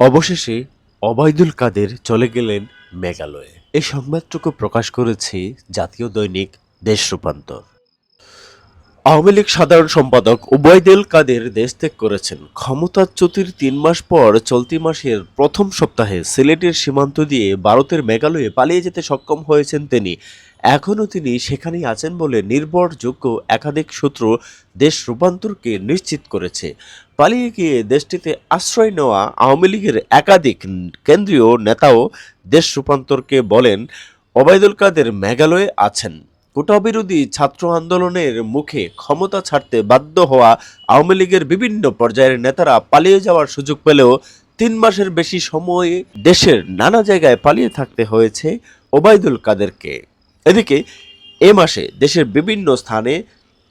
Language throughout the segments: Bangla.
অবশেষে অবায়দুল কাদের চলে গেলেন মেঘালয়ে। এই সংবাদটুকু প্রকাশ করেছে জাতীয় দৈনিক দেশ রূপান্তর। আওয়ামী লীগ সাধারণ সম্পাদক উবায়দুল কাদের দেশ ত্যাগ করেছেন। ক্ষমতাচ্যুতির তিন মাস পর চলতি মাসের প্রথম সপ্তাহে সিলেটের সীমান্ত দিয়ে ভারতের মেঘালয়ে পালিয়ে যেতে সক্ষম হয়েছেন তিনি। এখনও তিনি সেখানেই আছেন বলে নির্ভরযোগ্য একাধিক সূত্র দেশ রূপান্তরকে নিশ্চিত করেছে। পালিয়ে গিয়ে দেশটিতে আশ্রয় নেওয়া আওয়ামী লীগের একাধিক কেন্দ্রীয় নেতাও দেশ রূপান্তরকে বলেন, ওবায়দুল কাদের মেঘালয়ে আছেন। কোটা বিরোধী ছাত্র আন্দোলনের মুখে ক্ষমতা ছাড়তে বাধ্য হওয়া আওয়ামী লীগের বিভিন্ন পর্যায়ের নেতারা পালিয়ে যাওয়ার সুযোগ পেলেও তিন মাসের বেশি সময়ে দেশের নানা জায়গায় পালিয়ে থাকতে হয়েছে ওবায়দুল কাদেরকে। এদিকে, এ মাসে দেশের বিভিন্ন স্থানে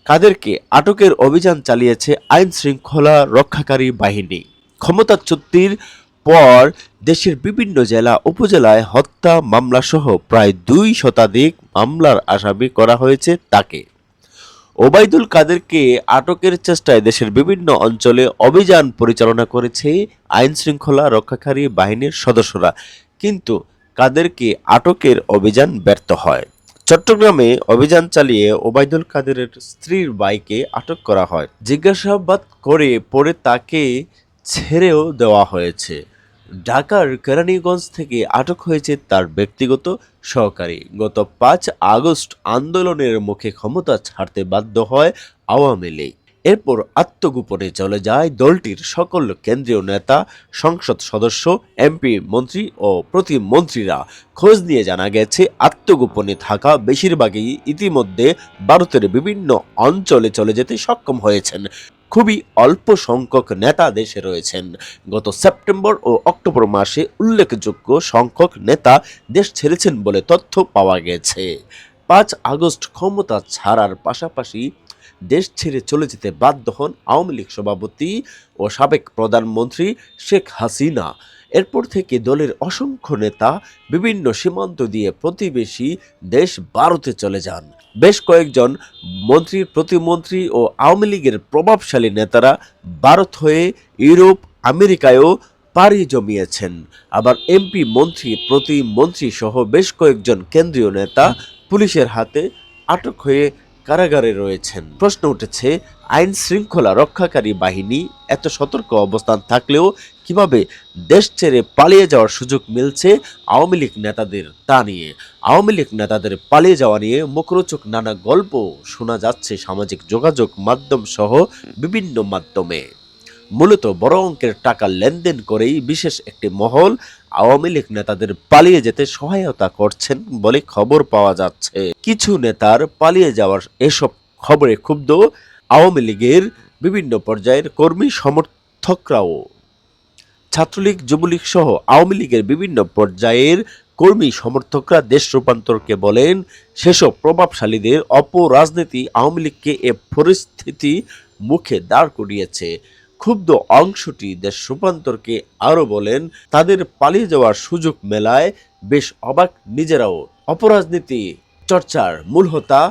কাদেরকে আটকের অভিযান চালিয়েছে আইন শৃঙ্খলা রক্ষাকারী বাহিনী। ক্ষমতাচ্যুতির পর দেশের বিভিন্ন জেলা, উপজেলায় হত্যা মামলাসহ প্রায় দুই শতাধিক মামলার আসামি করা হয়েছে তাকে। ওবায়দুল কাদেরকে আটকের চেষ্টায় দেশের বিভিন্ন অঞ্চলে অভিযান পরিচালনা করেছে আইন শৃঙ্খলা রক্ষাকারী বাহিনীর সদস্যরা। কিন্তু কাদেরকে আটকের অভিযান ব্যর্থ হয়। চট্টগ্রামে অভিযান চালিয়ে ওবায়দুল কাদেরের স্ত্রীর বাইকে আটক করা হয়। জিজ্ঞাসাবাদ করে পরে তাকে ছেড়েও দেওয়া হয়েছে। ঢাকার কেরানীগঞ্জ থেকে আটক হয়েছে তার ব্যক্তিগত সহকারী। গত পাঁচ আগস্ট আন্দোলনের মুখে ক্ষমতা ছাড়তে বাধ্য হয় আওয়ামী লীগ। এরপর আত্মগোপনে চলে যায় দলটির সকল কেন্দ্রীয় নেতা, সংসদ সদস্য, এমপি মন্ত্রী ও প্রতিমন্ত্রীরা। খোঁজ নিয়ে জানা গেছে, আত্মগোপনে থাকা বেশিরভাগই ইতিমধ্যে ভারতের বিভিন্ন অঞ্চলে চলে যেতে সক্ষম হয়েছেন। খুবই অল্প সংখ্যক নেতা দেশে রয়েছেন। গত সেপ্টেম্বর ও অক্টোবর মাসে উল্লেখযোগ্য সংখ্যক নেতা দেশ ছেড়েছেন বলে তথ্য পাওয়া গেছে। পাঁচ আগস্ট ক্ষমতা ছাড়ার পাশাপাশি দেশ ছেড়ে চলে যেতে বাধ্য হন আওয়ামী লীগ সভাপতি ও সাবেক প্রধানমন্ত্রী শেখ হাসিনা। এরপর থেকে দলের অসংখ্য নেতা বিভিন্ন সীমান্ত দিয়ে প্রতিবেশী দেশ ভারতে চলে যান। বেশ কয়েকজন মন্ত্রী, প্রতিমন্ত্রী ও আওয়ামী লীগের প্রভাবশালী নেতারা ভারত হয়ে ইউরোপ, আমেরিকায়ও পাড়ি জমিয়েছেন। আবার এমপি, মন্ত্রী, প্রতিমন্ত্রী সহ বেশ কয়েকজন কেন্দ্রীয় নেতা পুলিশের হাতে আটক হয়ে কারাগারে রয়েছেন। প্রশ্ন উঠেছে, আইন শৃঙ্খলা রক্ষাকারী বাহিনী এত সতর্ক অবস্থান থাকলেও কীভাবে দেশ ছেড়ে পালিয়ে যাওয়ার সুযোগ মিলছে আওয়ামী লীগ নেতাদের তা নিয়ে? আওয়ামী লীগ নেতাদের পালিয়ে যাওয়া নিয়ে মুখরোচক নানা গল্প শোনা যাচ্ছে সামাজিক যোগাযোগ মাধ্যম সহ বিভিন্ন মাধ্যমে। মূলত বড় অঙ্কের টাকা লেনদেন করেই বিশেষ একটি মহল আওয়ামী লীগ নেতাদের পালিয়ে যেতে সহায়তা করছেন বলে খবর পাওয়া যাচ্ছে। কিছু নেতার পালিয়ে যাওয়ার এসব খবরে ক্ষুব্ধ আওয়ামী লীগের বিভিন্ন পর্যায়ের কর্মী সমর্থকরাও। ছাত্রলীগ, যুবলীগ সহ আওয়ামী লীগের বিভিন্ন পর্যায়ের কর্মী সমর্থকরা দেশ রূপান্তরকে বলেন, সেসব প্রভাবশালীদের অপরাজনীতি আওয়ামী লীগকে এ পরিস্থিতি মুখে দাঁড় করিয়েছে। ক্ষুব্ধ অংশটি দেশ রূপান্তরকে আরও বলেন, তাদের পালিয়ে যাওয়ার সুযোগ মেলায় বেশ অবাক নিজেরাও। অপরাজনীতি, চর্চার মূল হোতা,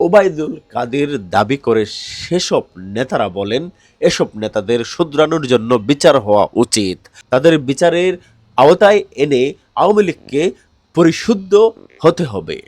ওবায়দুল কাদের দাবি করে সেসব নেতারা বলেন, এসব নেতাদের শুধরানোর জন্য বিচার হওয়া উচিত। তাদের বিচারের আওতায় এনে আওয়ামী লীগকে পরিশুদ্ধ হতে হবে।